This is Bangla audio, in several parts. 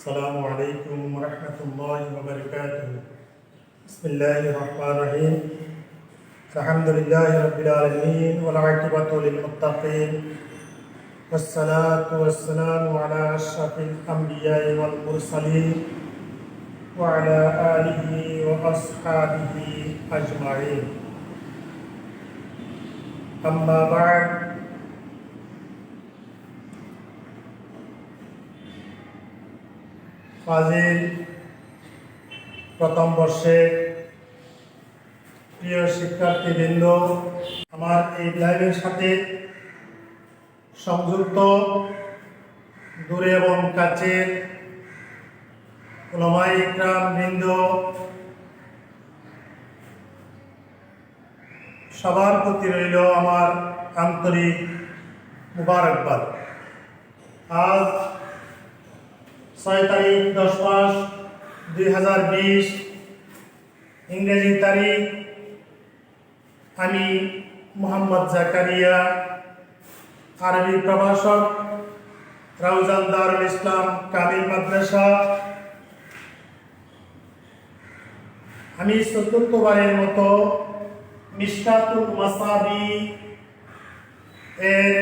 السلام عليكم ورحمة الله وبركاته. بسم الله الرحمن الرحيم. الحمد لله رب العالمين والعاقبة للمتقين. والصلاة والسلام على أشرف الأنبياء والمرسلين وعلى آله وأصحابه أجمعين. أما بعد ফাজিল প্রথম বর্ষের প্রিয় শিক্ষার্থীবৃন্দ, আমার এই লাইভের সাথে সংযুক্ত দূরে এবং কাছের ওলামাই ইকরাম বৃন্দ, সবার প্রতি রইল আমার আন্তরিক মুবারকবাদ। আজ ছয় তারিখ দশ মাস দুই হাজার বিশ, ইংরেজি তারিখ আমি মোহাম্মদ জাকারিয়া, আরবি প্রভাষক রাউজান দারুল ইসলাম কামিল মাদ্রাসা। আমি চতুর্থবারের মতো মিশকাতুল মাসাবি এর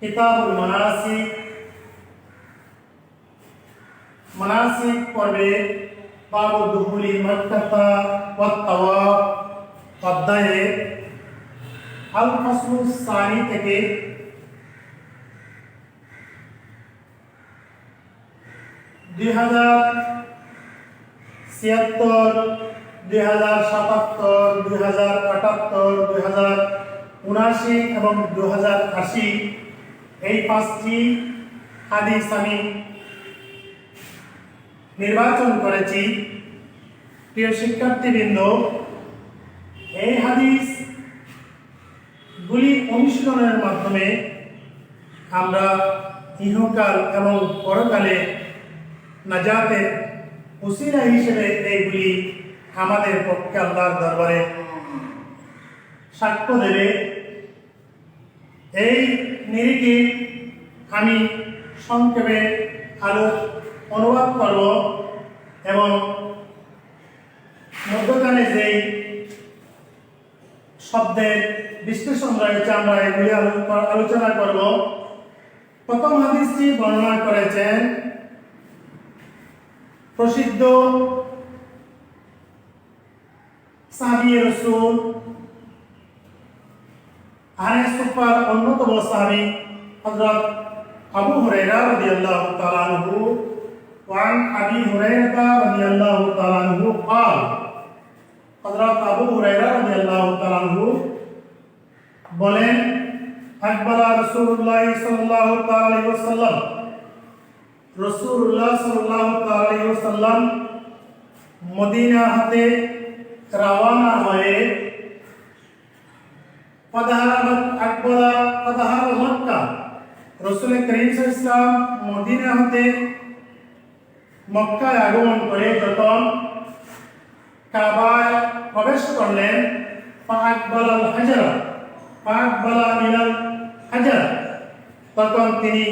কিতাবুল মানাসিক মানাসিক পর্বে দুহুলি মক্কাতা ওয়াত তাওয়াফ অধ্যায়ে আল ফাসলু সানি থেকে দুই হাজার ছিয়াত্তর দুই হাজার সাতাত্তর দুই হাজার আটাত্তর দুই হাজার উনাশি এবং দু হাজার আশি এই পাঁচটি হাদিস আমি নির্বাচন করেছি। প্রিয় শিক্ষার্থীবৃন্দ, এই হাদিস গুলি অনুশীলনের মাধ্যমে আমরা ইহকাল এবং পরকালে নাজাতের উসিলা হিসেবে এইগুলি আমাদের পক্ষে আল্লাহর দরবারে সাক্ষ্য দেবে। এই নিরিখে আমি সংক্ষেপে আলো অনুবাদ করব এবং মধ্যখানে যেই শব্দের বিশ্লেষণ রয়েছে, আমরা এগুলি আলোচনা করব। প্রথম হাদিসটি বর্ণনা করেছেন প্রসিদ্ধ সাহাবি রসুল আনে সুপার অন্যতম সাহাবি হযরত আবু তাআলা আনহু। وعن أبي هريرة رضي الله تعالى عنه قال হযরত আবু হুরায়রা রাদিয়াল্লাহু তাআলা আনহু বলেন আকবর রাসূলুল্লাহ সাল্লাল্লাহু তাআলা আলাইহি ওয়াসাল্লাম রাসূলুল্লাহ সাল্লাল্লাহু তাআলা আলাইহি ওয়াসাল্লাম মদিনা হতে রওনা হয়ে পদহার আকবর পদহার মক্কা রসুল করিম ইসলাম মদিনা হতে মক্কায় আগমন করে যখন কাবায় প্রবেশ করলেন পাকবাল হাজারা পাকবালা মিনাল হাজার, তখন তিনি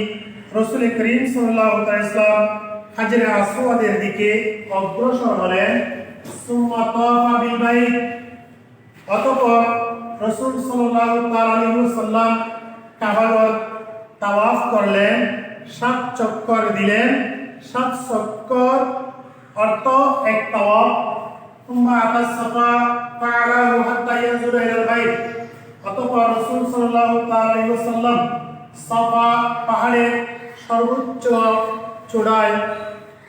রসুল করিম সাল্লাহ ইসলাম হাজরে আসওয়াদের দিকে অগ্রসর হলেন বিল অতঃপর রসুল সাল্লাল্লাহু তাআলা আলাইহি ওয়াসাল্লাম কাবার তাওয়াফ করলেন, সাত চক্কর দিলেন সাত চক্কর অর্থ এক তাওয়াফ ثم أتى الصفا فعلاه حتى ينظر إلى البيت অতঃপর রসুল সাল্লাল্লাহু তাআলা আলাইহি ওয়াসাল্লাম সাফা পাহাড়ের সর্বোচ্চ চূড়ায়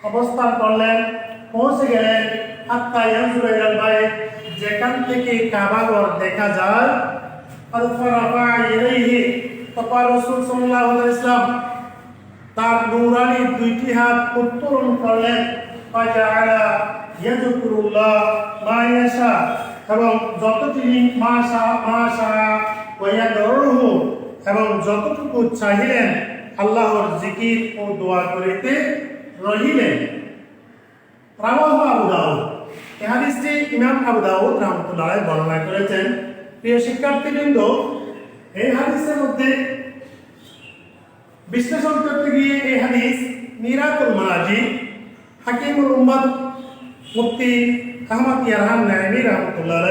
অবস্থান করলেন পৌঁছে গেলেন হাত্তা ইয়ানজুরা ইলাল বাইত যেখান থেকে কাবাঘর দেখা যায় আলফারাফা ইলাইহি তপা রাসূল সাল্লাল্লাহু আলাইহি ইসলাম তার নূরানি দুইটি হাত উত্তোলন করলেন। ফাজাআলা ইয়াযকুরুল্লাহ মা ইয়াশা এবং যত তিনি মাশা মাশা ওয়ায়াদরুহু এবং যতটুকু চাহিলেন আল্লাহর জিকির ও দোয়া করিতে রহিলেন। রাওয়াহু আবু দাউদ। এই হাদিসটি ইমাম আবু দাউদ রাহমাতুল্লাহ বর্ণনা করেছেন। প্রিয় শিক্ষার্থীবৃন্দ, এই হাদিসের মধ্যে বিশ্লেষণ করতে গিয়ে এই হাদিস মিরাতুল মানাজি হাকিমুল উম্মদ মুফতি আহমদ ইয়ারহান নাইমি রহমতুল্লাহ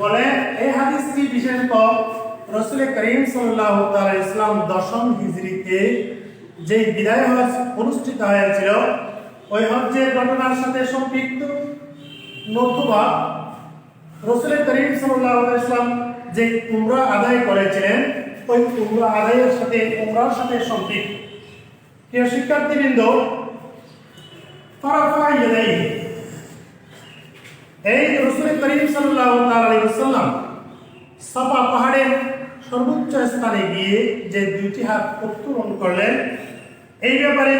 বলে, এই হাদিসটি বিশেষত রসুল করিম সাল্লাহ তাআলা ইসলাম দশম হিজরিতে যে বিদায় হজ অনুষ্ঠিত হয়েছিল, ওই হজ্জের ঘটনার সাথে সম্পৃক্ত নতুবা রসুল করিম সাল্লাহ ইসলাম যে উমরা আদায় করেছিলেন ওই উমরা আদায়ের সাথে উমরার সাথে সম্পৃক্ত। প্রিয় শিক্ষার্থীবৃন্দ ফারাফা ইয়াদাইহি এই রসুল করিম সাল্লাল্লাহু আলাইহি ওয়াসাল্লাম সাফা পাহাড়ের সর্বোচ্চ স্থানে গিয়ে যে দুইটি হাত উত্তোলন করলেন, এই ব্যাপারে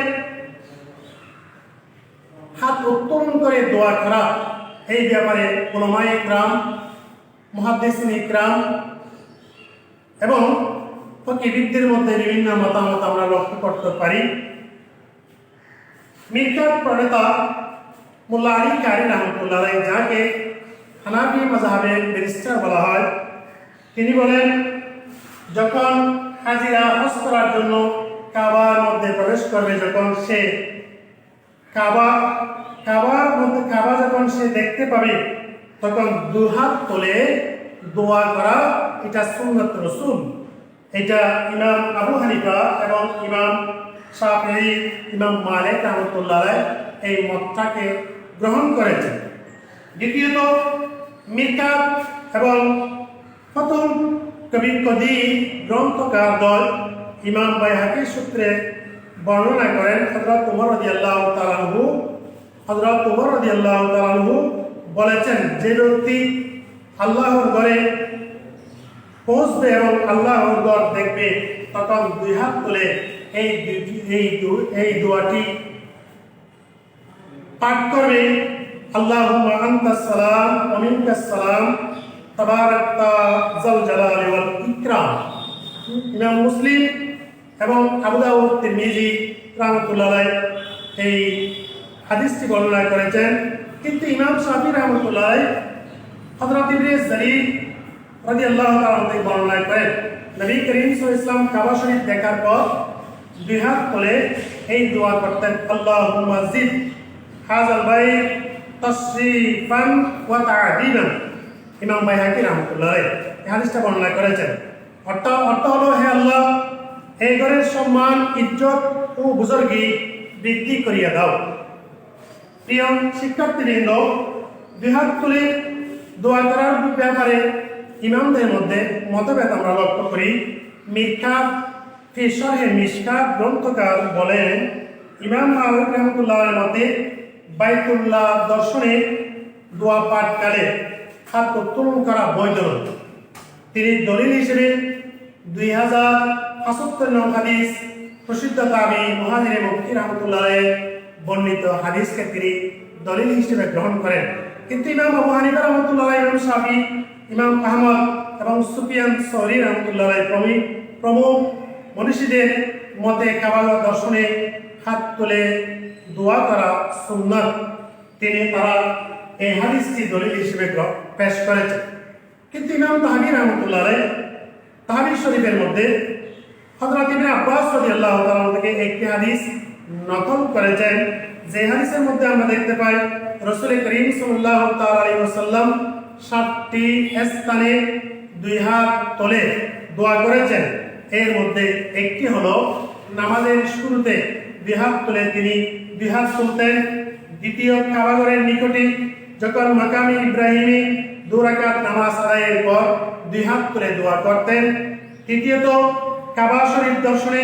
হাত উত্তোলন করে দোয়া করা, এই ব্যাপারে ওলামায়ে ইকরাম, মুহাদ্দিসিন ইকরাম এবং ফকিবিদদের মধ্যে বিভিন্ন মতামত আমরা লক্ষ্য করতে পারি। মির্কাত প্রণেতা মোল্লা আলী কারি রহমতুল্লাহ যাকে হানাফি মজাহাবের ব্যারিস্টার বলা হয়, তিনি বলেন, যখন হাজিরা হজ করার জন্য কাবার মধ্যে প্রবেশ করবে যখন সে কাবা, কাবার মধ্যে, কাবা যখন সে দেখতে পাবে, তখন দুহাত তোলে দোয়া করা এটা সুন্নত রসুল। এটা ইমাম আবু হানিফা এবং ইমাম শাফি ইমাম মালিক রহমতুল্লাহ এই মতটাকে গ্রহণ করেছেন। দ্বিতীয়ত, মিরকাত এবং ফতুল কবি কদি গ্রন্থকার দল ইমাম বাইহাকি সূত্রে বর্ণনা করেন হজরত উমর রদি আল্লাহ তালাহু হজরত উমর রদি আল্লাহ বলেছেন, যে ব্যক্তি আল্লাহর ঘরে পৌঁছবে এবং আল্লাহর ঘর দেখবে, তখন দুই হাত তুলে এই এই এই দোয়াটি পাঠ করবে। আল্লাহুম্মা আনতাস সালাম, ওয়া সালাম, তাবারাকতা জাল জালালি ওয়াল ইকরাম। ইমাম মুসলিম এবং আবু দাউদ তিরমিজি এই হাদিসটি বর্ণনা করেছেন। কিন্তু ইমাম শাফি রাহমাতুল্লাহ হযরত ইবনে জারির রাদিয়াল্লাহু তাআলা থেকে বর্ণনা করেন নবী করিম ওয়াসাল্লাম কাবা শরীফ দেখার পর দুই হাত তুলে এই দোয়া করতেন, আল্লাহুম্মা জিদ হাজাল বাইত তশরিফান ওয়া তা'দিমান ইমাম বাইহাকি রাহমাতুল্লাহ এই হাদিসটা বর্ণনা করেছেন। অর্থ অর্থ হলো, হে আল্লাহ এই ঘরের সম্মান, ইজ্জত ও বুজুর্গি বৃদ্ধি করিয়া দাও। প্রিয় শিক্ষার্থীবৃন্দ দুই হাত তুলে দোয়া করার ব্যাপারে ইমামদের মধ্যে মতভেদ আমরা লক্ষ্য করি। মিরকাত ফি শরহে গ্রন্থকার বলেন, ইমাম মাহবুব রহমতুল্লাহের মতে বাইতুল্লাহ দর্শনে দোয়া পাঠকালে হাত উত্তোলন করা বৈধ। তিনি দলিল হিসেবে দুই হাজার পঁচাত্তর নং হাদিস প্রসিদ্ধ তাবি মহাজিরে মুক্তি রহমতুল্লাহ বর্ণিত হাদিসকে তিনি দলিল হিসেবে গ্রহণ করেন। কিন্তু ইমাম আবু হানিফা রহমতুল্লাহ ইমাম শাফি ইমাম আহমদ এবং সুফিয়ান সৌরি রহমতুল্লাহ প্রমুখ প্রমুখ মনীষীদের মতে কাবাল দর্শনে হাত তুলে দোয়া করা সুন্নত। তিনি তারা এই হাদিসটি দলিল হিসেবে পেশ করেছেন। কিন্তু ইমাম তাহাবি রহমতুল্লাহ আলাই তাহাবি শরীফের মধ্যে হযরত ইবনে আব্বাস রাদিয়াল্লাহু তাআলা থেকে একটি হাদিস নকল করেছেন। যে হাদিসের মধ্যে আমরা দেখতে পাই, রাসূল করিম সাল্লাল্লাহু তাআলা আলাইহি ওয়াসাল্লাম সাতটি স্থানে দুই হাত তোলে দোয়া করেছেন। এর মধ্যে একটি হলো, নামাজের শুরুতে দুই হাত তুলে তিনি দুই হাত তুলতেন। দ্বিতীয় কাবাগরের নিকটে যখন মাকামি ইব্রাহিমী দুরাকাত নামাজ আদায়ের পর দুই হাত তুলে দোয়া করতেন। তৃতীয়ত, কাবা শরীফ দর্শনে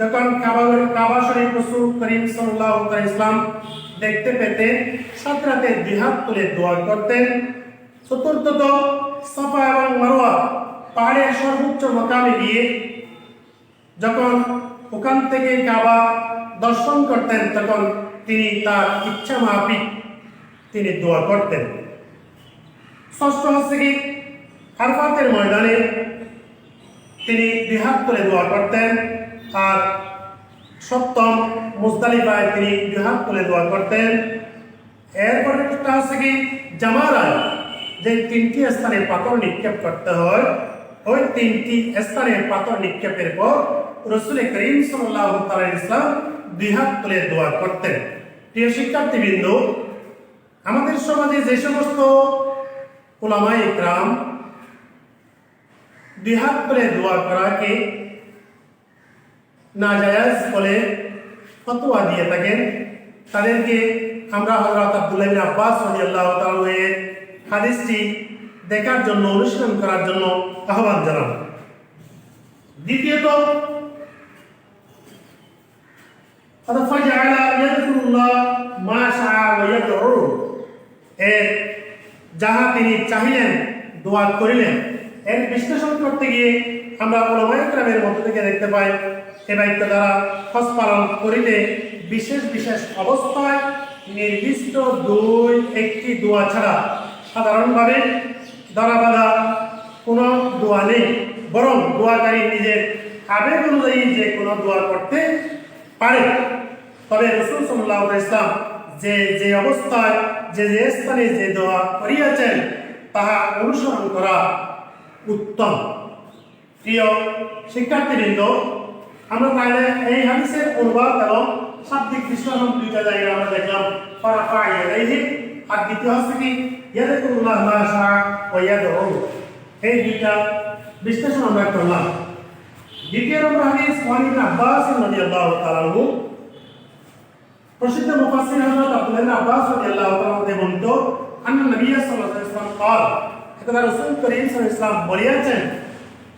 যখন কাবা কাবা শরীফ রসুল করিম আলাইহি ইসলাম দেখতে পেতেন, সাত রাতে দুই হাত তুলে দোয়া করতেন। চতুর্থত সাফা এবং মারোয়া পাহাড়ের সর্বোচ্চ মকামে গিয়ে যখন ওখান থেকে কাবা দর্শন করতেন, তখন তিনি তার ইচ্ছা মাফিক তিনি দোয়া করতেন। ষষ্ঠ হচ্ছে কি আরফাতের ময়দানে তিনি দুহাত করে দোয়া করতেন আর সপ্তম মুজদালিফায় তিনি দুহাত করে দোয়া করতেন। এরপরে একটা হচ্ছে কি জামারায় যে তিনটি স্থানে পাথর নিক্ষেপ করতে হয়, ওই তিনটি স্থানে পাথর নিক্ষেপের পর রসুল করিম সাল্লাহ ইসলাম দুই হাত তুলে দোয়া করতেন। প্রিয় শিক্ষার্থীবৃন্দ, আমাদের সমাজে যে সমস্ত ওলামাই ইকরাম দুহাত করে দোয়া করাকে নাজায়াজ বলে ফতোয়া দিয়ে থাকেন, তাদেরকে আমরা হযরত আব্দুল্লাহ আব্বাস রাদিয়াল্লাহু তাআলা এর হাদিসটি দেখার জন্য, অনুশীলন করার জন্য আহ্বান জানাব। দ্বিতীয়ত এর যাহা তিনি চাহিলেন, দোয়া করিলেন। এর বিশ্লেষণ করতে গিয়ে আমরা ওলামায়ে কেরামের মধ্য থেকে দেখতে পাই, এ দায়িত্ব দ্বারা হজ পালন করিলে বিশেষ বিশেষ অবস্থায় নির্দিষ্ট দুই, একটি দোয়া ছাড়া সাধারণভাবে ধরা বাঁধা কোনো দোয়া নেই, বরং দোয়াকারী নিজের আবেগ অনুযায়ী যে কোনো দোয়া করতে পারে। তবে রসুল সাল্লাহ ইসলাম যে যে অবস্থায়, যে যে স্থানে যে দোয়া করিয়াছেন, তাহা অনুসরণ করা উত্তম। প্রিয় শিক্ষার্থীবৃন্দ, আমরা তাহলে এই হাদিসের অনুবাদ এবং শাব্দিক বিশ্লেষণ দুইটা জায়গায় আমরা দেখলাম, ফারাফা আর দ্বিতীয় হচ্ছে কি? ইয়াদাকুল্লাহ মা শাআ ওয়া ইয়াদউ এই দুইটা বিশ্লেষণ আমরা করলাম দ্বিতীয় নম্বর হাদিস ওয়ান ইবনে আব্বাস রাদিয়াল্লাহু তাআলা আনহু প্রসিদ্ধ মুফাসসির হযরত আব্দুল্লাহ ইবনে আব্বাস রাদিয়াল্লাহু তাআলা হতে বর্ণিত আন্না নবী সাল্লাল্লাহু আলাইহি ওয়াসাল্লাম قال একদা রাসূল করিম সাল্লাল্লাহু আলাইহি ওয়াসাল্লাম বলিয়াছেন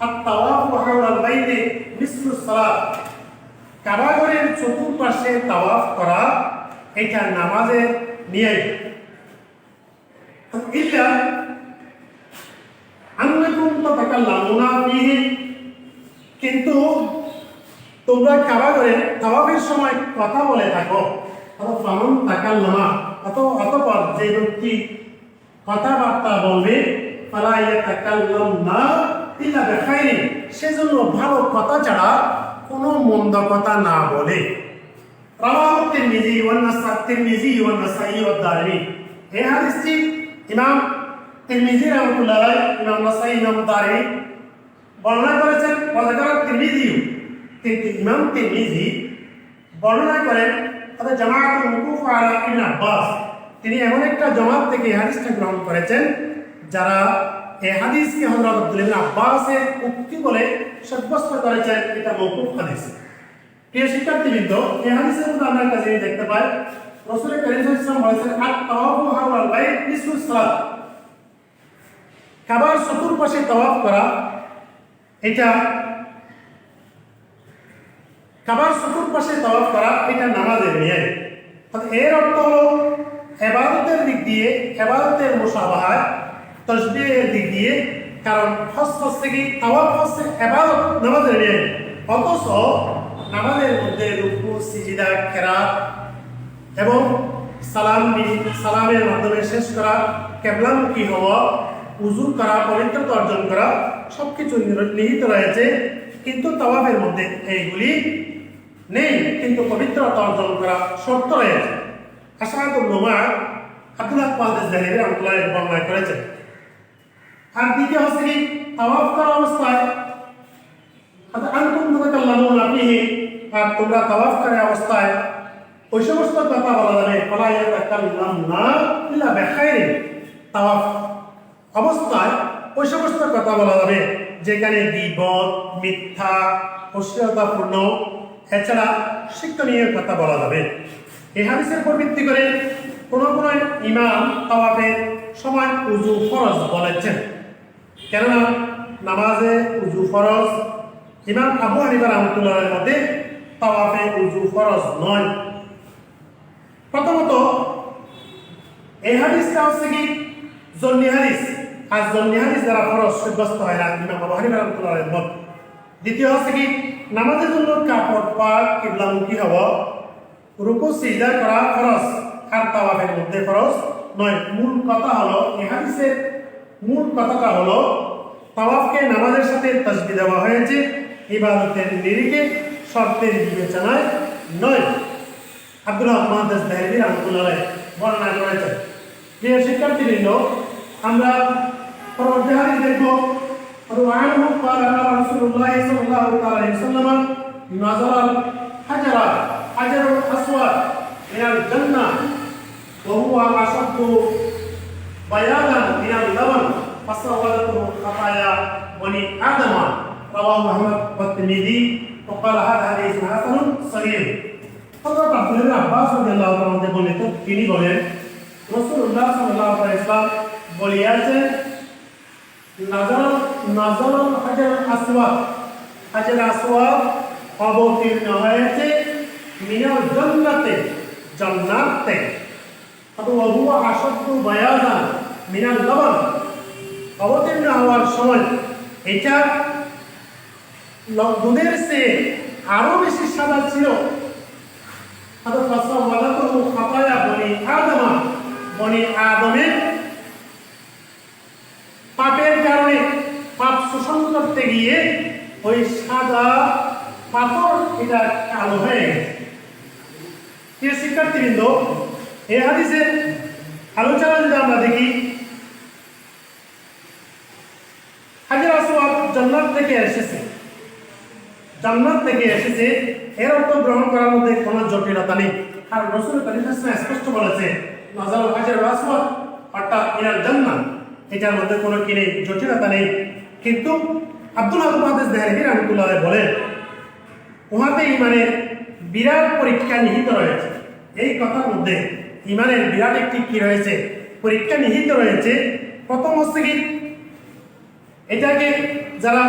আত-তাওয়াফু হাওলাল বাইতি মিসলু সালাত কাবা ঘরের চতুর্পাশে তাওয়াফ করা এটা নামাজের নিয়ম ইল্লা আন্নাকুম তাতাকাল্লামুনা ফীহি কিন্তু তোমরা কাবা করে তাওয়াফের সময় কথা বলে থাকো। অত ফামন তাকাল্লামা অত অতপর যে ব্যক্তি কথাবার্তা বলবে, ফালা ইয়াতাকাল্লাম না, ইল্লা বিখাইরিন সেজন্য ভালো কথা ছাড়া কোনো মন্দ কথা না বলে। রাওয়াহু তিরমিজি ওয়ান নাসা, তিরমিজি ওয়ান নাসাই ওয়া দারমি এই হাদিসটি ইমাম তিরমিজি রাহমাতুল্লাহ ইমাম নাসাই, ইমাম দারমি বর্ণনা করেছেন ওয়াজাকার তিরমিজি। কিন্তু ইমাম তিরমিজি বর্ণনা করেন অর্থাৎ জামাআতুল মুকুফ আলা ইবনে আব্বাস। তিনি এমন একটা জামাত থেকে এই হাদিসটা গ্রহণ করেছেন, যারা এই হাদিসকে হযরত আব্দুল্লাহ ইবনে আব্বাসের উক্তি বলে সাব্যস্ত করেছেন, এটা মওকুফ হাদিস। প্রিয় শিক্ষার্থীবৃন্দ, এই হাদিসের মধ্যে আমরা জিনিস দেখতে পাই রাসূল করিম সাল্লাল্লাহু বলেছেন আত তাওয়াফু হাওলাল বাইত নিসফু সালাত কাবার চতুর্পাশে তাওয়াফ করা, এটা কাবার চতুর্পাশে তাওয়াফ করা, এটা নামাজের নিয়ম। এর অর্থ হলো এবাদতের দিক দিয়ে, এবাদতের মুসাবাহায় তসবিহের দিক দিয়ে, কারণ হজ হচ্ছে কি তাওয়াফ হচ্ছে এবাদত নামাজের নিয়ম। অথচ নামাজের মধ্যে রুকু, সিজিদা কেরাত এবং সালাম সালামের মাধ্যমে শেষ করা কেবলামুখী হওয়া উজু করা, পবিত্রতা অর্জন করা, সবকিছু নির- নিহিত রয়েছে। কিন্তু তাওয়াফের মধ্যে এইগুলি নেই। কিন্তু পবিত্রতা অর্জন করা শর্ত রয়েছে। আশাহাতুল নোমার আব্দুল্লাহ পালদেস জাহির রহমতুল্লাহ বর্ণনা করেছেন। আর দ্বিতীয় হচ্ছে কি? তাওয়াফ করা অবস্থায় আর তোমরা তাওয়াফ করে অবস্থায় ওই সমস্ত কথা বলা যাবে ফলা ইয়াতাকাল্লামনা ইল্লা বিখাইরিন তাওয়াফ অবস্থায় ওই সমস্ত কথা বলা যাবে যেখানে গীবত মিথ্যা, অশ্লীলতাপূর্ণ, এছাড়া শিক্ষণীয় কথা বলা যাবে। এই হাদিসের উপর ভিত্তি করে কোন কোন ইমাম তাওয়াফের সময় উজু ফরজ বলেছেন। কেননা নামাজে উজু ফরজ, ইমাম আবু হানিফা রহমতুল্লাহের মতে তাওয়াফে উজু ফরজ নয়। প্রথমত, এই হাদিসটা হচ্ছে কি, জন্নি হাদিস। আর জন্নি হাদিস দ্বারা ফরজ, সাব্যস্ত হয় না ইমাম আবু হানিফা রহমতুল্লাহের মত দ্বিতীয় হচ্ছে কি, নামাজের জন্য কাপড় পাক কিবলামুখী হওয়া, রুকু, সিজদা করা ফরজ। আর তাওয়াফের মধ্যে ফরজ নয়। মূল কথা হলো, এই হাদিসের মূল কথাটা হলো, তাওয়াফকে নামাজের সাথে তাসবি দেওয়া হয়েছে, ইবাদতের নিরিখে, শর্তের বিবেচনায় নয়। আব্দুল রহমান দাস দেহরি রহমতুল্লাহ বর্ণনা করেছেন প্রিয় শিক্ষার্থীবৃন্দ আমরা পরবর্তী হাদিস দেখব وعنه قال قال رسول الله صلى الله عليه وسلم نظر الحجر حجر الاسود من الجنه وهو أشد بياضا من اللبن فسودته خطايا بني آدم رواه أحمد والترمذي وقال هذا حديث حسن صحيح হযরত আব্দুল্লাহ আব্বাস রাদিয়াল্লাহু তাআলা বর্ণিত তিনি বলেন, রাসূলুল্লাহ সাল্লাল্লাহু আলাইহি ওয়াসাল্লাম বলিয়াছেন নাজার নাজার হাজার আসওয়াদ হাজার আসওয়াদ অবতীর্ণ হয়েছে মিনাল জান্নাতে, জান্নাত। থেকে অথবা হুয়া আসদ্দ বায়াজান মিনাল লবণ অবতীর্ণ হওয়ার সময় এটা দুধের সে আরও বেশি সাদা ছিল। অথবা ফাসাওয়ালাতুহু খাতায়া বনি আদমা, বনি আদমের পাপের কারণে পাপ শোষণ করতে গিয়ে ওই সাদা পাথর এটা কালো হয়ে গেছে। শিক্ষার্থীবৃন্দ এই হাদিসের আলোচনা যদি আমরা দেখি, হাজার আসওয়াদ জান্নাত থেকে এসেছে। জান্নাত থেকে এসেছে এর অর্থ গ্রহণ করার মধ্যে কোনো জটিলতা নেই। আর রসুল কালিম স্পষ্ট বলেছে নাজাল হাজার আসওয়াদ অর্থাৎ ইনার এটার মধ্যে কোনো কিনে জটিলতা নেই। কিন্তু আব্দুল আবু হাদিস দেহরি রহমতুল্লাহ বলেন, উহাতে ইমানের বিরাট পরীক্ষা নিহিত রয়েছে। এই কথার মধ্যে ইমানের বিরাট একটি কি রয়েছে? পরীক্ষা নিহিত রয়েছে প্রথম হচ্ছে কি? এটাকে যারা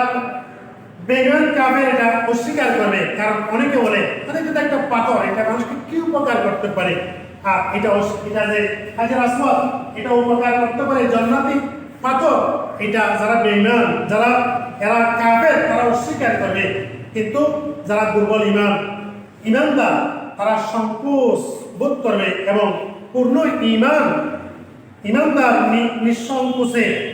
বেগান কাফের এটা অস্বীকার করবে, কারণ অনেকে বলে, আরে, এটা একটা পাথর, এটা মানুষকে কি উপকার করতে পারে? আর এটা অস- এটা যে হাজার আসওয়াদ এটা উপকার করতে পারে, জান্নাতি পাথর। এটা যারা বেঈমান যারা এরা কাফের, তারা অস্বীকার করবে। কিন্তু যারা দুর্বল ইমান ইমানদার তারা সংকোচ বোধ করবে এবং পূর্ণ ইমান ইমানদার নিঃসংকোচে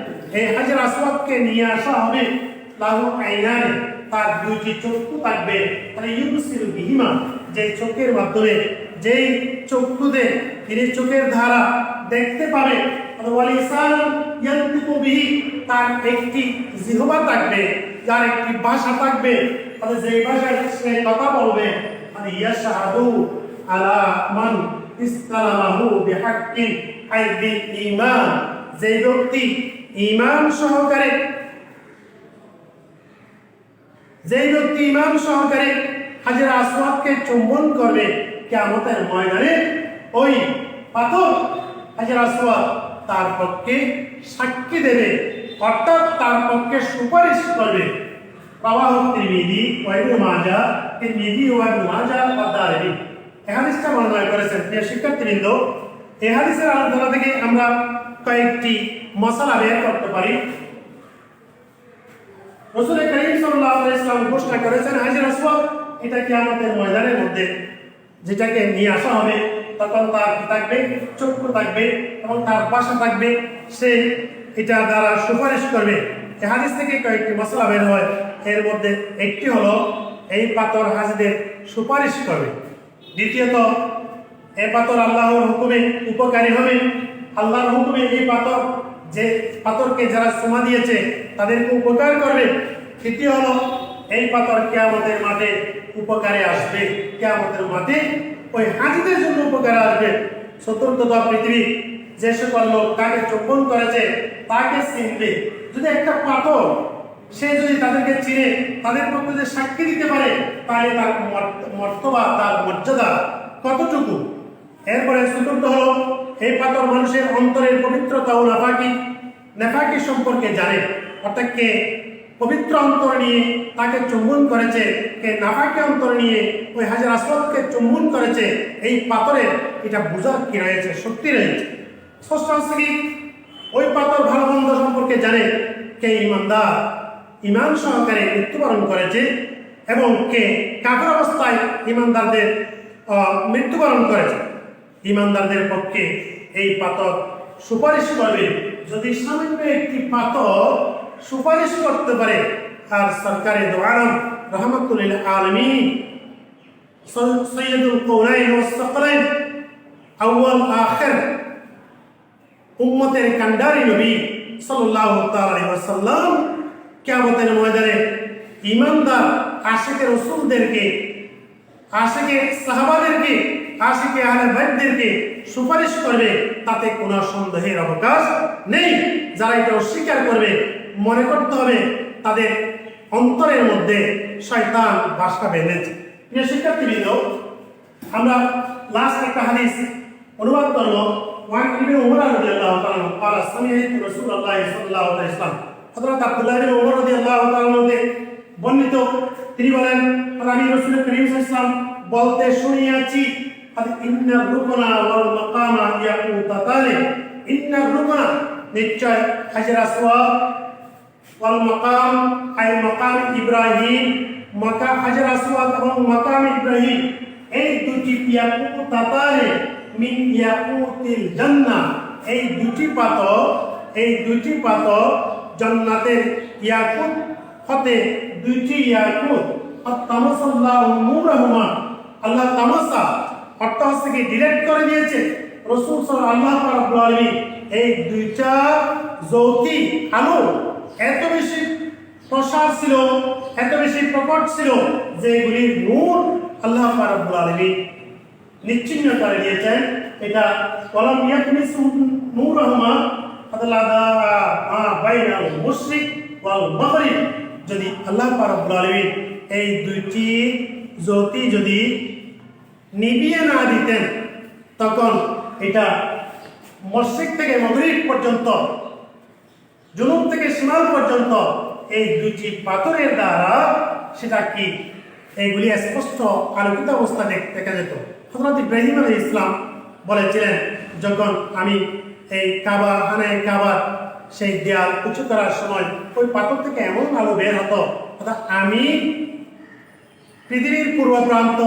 এই হাজার আসওয়াদকে নিয়ে আসা হবে লাহু আইনানে। তার দুইটি চক্ষু থাকবে, তাহলে ইউবসিরু বিহিমা যে চোখের মাধ্যমে, যেই চক্ষুতে তিনি চোখের ধারা দেখতে পাবে তার একটি জিহবা থাকবে, যার একটি ভাষা থাকবে। তাহলে যেই ভাষায় সে কথা বলবে মানে ইয়াশহাদু আলা মান ইসলামাহু বিহাক্কিন আই বিল ঈমান। যে ব্যক্তি ঈমান সহকারে। যেই ব্যক্তি ইমাম সহকারে হাজির আসওয়াদকে চুম্বন করবে কেমতের ময়দানে, ওই পাথর হাজির আসওয়াদ তার পক্ষে সাক্ষী দেবে, অর্থাৎ তার পক্ষে সুপারিশ করবে। প্রবাহ ত্রিমিদি ওয়াইবুল মাজা ত্রিমিদি ওয়াইবুল মাজা পদ্মারি এই হাদিসটা করেছেন প্রিয় শিক্ষার্থীবৃন্দ এই হাদিসের আলোচনা থেকে আমরা কয়েকটি মশলা বের করতে পারি। রসুল করিম সাল্লাল্লাহু আলাইহি ঘোষণা করেছেন হাজির আসওয়াদ এটা কিয়ামতের ময়দানের মধ্যে যেটাকে নিয়ে আসা হবে, তখন তার থাকবে? চক্ষু থাকবে এবং তার পাশা থাকবে। সে এটা দ্বারা সুপারিশ করবে। এই হাদিস থেকে কয়েকটি মশলা বের হয়। এর মধ্যে একটি হলো, এই পাথর হাজিদের সুপারিশ করবে। দ্বিতীয়ত এই পাথর আল্লাহর হুকুমে উপকারী হবে। আল্লাহর হুকুমে এই পাথর, যে পাথরকে যারা সোমা দিয়েছে, তাদেরকে উপকার করবে। তৃতীয় হলো, এই পাথর কেয়ামতের মাঠে উপকারে আসবে। কেয়ামতের মাঠে ওই হাজিদের জন্য উপকারে আসবে। চতুর্থত পৃথিবী, যে সকল লোক তাকে চুম্বন করেছে, তাকে চিনবে। যদি একটা পাথর সে যদি তাদেরকে চিনে, তাদের পক্ষে যে সাক্ষী দিতে পারে, তাহলে তার মর্ত- মর্তবা, তার মর্যাদা কতটুকু? এরপরে চতুর্থ হলো এই পাথর মানুষের অন্তরের পবিত্রতা ও নাফাকি, নেফাকি সম্পর্কে জানে। অর্থাৎ কে পবিত্র অন্তর নিয়ে তাকে চুম্বন করেছে, কে নাফাকি অন্তর নিয়ে ওই হাজার আসওয়াদকে চুম্বন করেছে, এই পাথরের এটা বোঝার কি রয়েছে শক্তি রয়েছে। ওই পাথর ভালো মন্দ সম্পর্কে জানে কে ইমানদার, ইমান সহকারে মৃত্যুবরণ করেছে এবং কে কাপড় অবস্থায় ইমানদারদের মৃত্যুবরণ করেছে। ইমানদারদের পক্ষে এই পাথর সুপারিশ করবে। যদি সামান্য একটি পাথর সুপারিশ করতে পারে আর সরকারে দোয়ারম রহমতুল্লাহ আলমী সৈয়দুল কৌনাইন ও সকলাইন আউ্য়াল আখের। উম্মতের কান্ডারি নবী আলাইহি ওয়াসাল্লাম কিয়ামতের ময়দানে ঈমানদার আশিকের রাসূলদেরকে আশিকে সাহাবাদেরকে আশিকে আহলে বাইতদেরকে সুপারিশ করবে তাতে কোনো সন্দেহের অবকাশ নেই যারা এটা অস্বীকার করবে মনে করতে হবে তাদের অন্তরের মধ্যে শয়তান বাসা বেঁধেছে প্রিয় শিক্ষার্থীবৃন্দ আমরা লাস্ট একটা হাদিস অনুবাদ করব ওয়ান ইবনে উমর রাদিয়াল্লাহু তাআলা قال سمعت رسول الله صلى الله عليه وسلم হযরত আব্দুল্লাহ ইবনে উমর রাদিয়াল্লাহু তাআলা হতে বর্ণিত তিনি বলেন আমি রাসূল করিম সাল্লাল্লাহু আলাইহি ওয়াসাল্লাম বলতে শুনিয়াছি নিশ্চয় হাজর আসওয়াদ ওয়াল মাকাম, আই মাকাম ইব্রাহিম, মাকা হাজর আসওয়াদ এবং মাকাম ইব্রাহিম, এই দুটি ইয়াকুতাতানি মিন ইয়াকুতিল জান্নাহ। এই দুটি পাথর, এই দুটি পাথর জান্নাতের ইয়াকুত হতে দুইটি ইয়াকুত। তামাসাল্লাহু নূরাহুমা, আল্লাহ তামাসা অট্টহাস থেকে ডিরেক্ট করে দিয়েছে রসুল সাল আল্লাহ রাব্বুল আলামিন। এই দুইটা জ্যোতি আলো এত বেশি প্রসার ছিল, এত বেশি প্রকট ছিল যে এগুলির নূর আল্লাহ রাব্বুল আলামিন নিশ্চিহ্ন করে দিয়েছেন। এটা কলম ইয়াকমিস নূর রহমান আদালাদা মা বাইনাল মুশরিক ওয়াল যদি আল্লাহ রাব্বুল আলামিন এই দুইটি জ্যোতি যদি নিবিয়ে না দিতেন, তখন এটা মসজিদ থেকে মগরিব পর্যন্ত জুনুব থেকে সীমাল পর্যন্ত এই দুইটি পাথরের দ্বারা সেটা কি? এইগুলি স্পষ্ট আলোকিত অবস্থা দেখা যেত। হজরত ইব্রাহিম আলী ইসলাম বলেছিলেন, যখন আমি এই কাবা, হানায় কাবার সেই দেয়াল উঁচু করার সময় ওই পাথর থেকে এমন আলো বের হতো, অর্থাৎ আমি পৃথিবীর পূর্ব প্রান্ত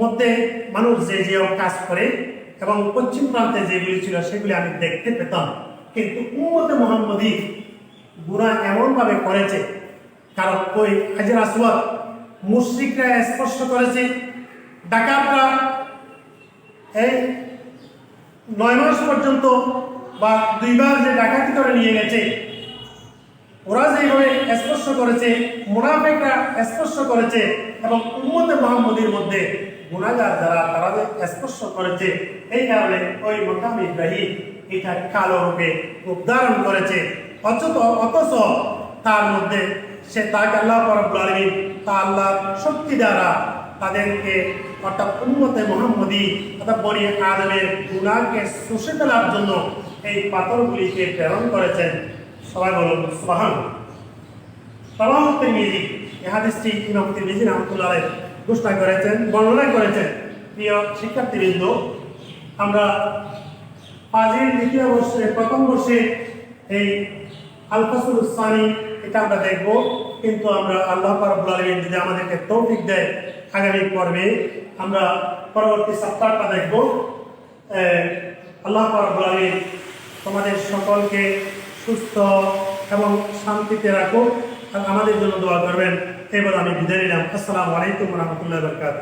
মধ্যে মানুষ যে যে কাজ করে এবং পশ্চিম প্রান্তে যেগুলি ছিল সেগুলি আমি দেখতে পেতাম। কিন্তু উম্মতে মোহাম্মদী গুণা এমনভাবে করেছে, কারণ ওই হাজির আসওয়াদ মুশ্রিকরা স্পর্শ করেছে, ডাকাতরা এই নয় মাস পর্যন্ত বা দুইবার যে ডাকাতি করে নিয়ে গেছে, ওরা যেভাবে স্পর্শ করেছে, মুনাফেকরা স্পর্শ করেছে এবং উম্মতে মোহাম্মদীর মধ্যে গুণাগার যারা, তারা স্পর্শ করেছে, এই কারণে ওই মোকাম ইব্রাহিম এটা কালো রূপে উদ্ধারণ করেছে। অথচ অথচ তার মধ্যে সে তাকে আল্লাহ আলামিন তা আল্লাহর শক্তি দ্বারা তাদেরকে অর্থাৎ উম্মতে মোহাম্মদী অর্থাৎ বনি আদমের গুণাকে শুষে ফেলার জন্য এই পাথরগুলিকে প্রেরণ করেছেন। সবাই বলুন সুবাহান সালাহ তিরমিজি এই হাদিসটি ইমাম রহমতুল্লাহ ঘোষণা করেছেন, বর্ণনা করেছেন। প্রিয় শিক্ষার্থীবৃন্দ, আমরা পাঁচের দ্বিতীয় বর্ষে প্রথম বর্ষে এই আলফাসুল সানি, এটা আমরা দেখব। কিন্তু আমরা আল্লাহ রাব্বুল আলামিন যদি আমাদেরকে তৌফিক দেয় আগামী পর্বে, আমরা পরবর্তী সপ্তাহটা দেখব। আল্লাহ রাব্বুল আলামিন তোমাদের সকলকে সুস্থ এবং শান্তিতে রাখুক আর আমাদের জন্য দোয়া করবেন। এবার আমি বিদায় নিলাম আসসালামু আলাইকুম রহমতুল্লাহ বরকাত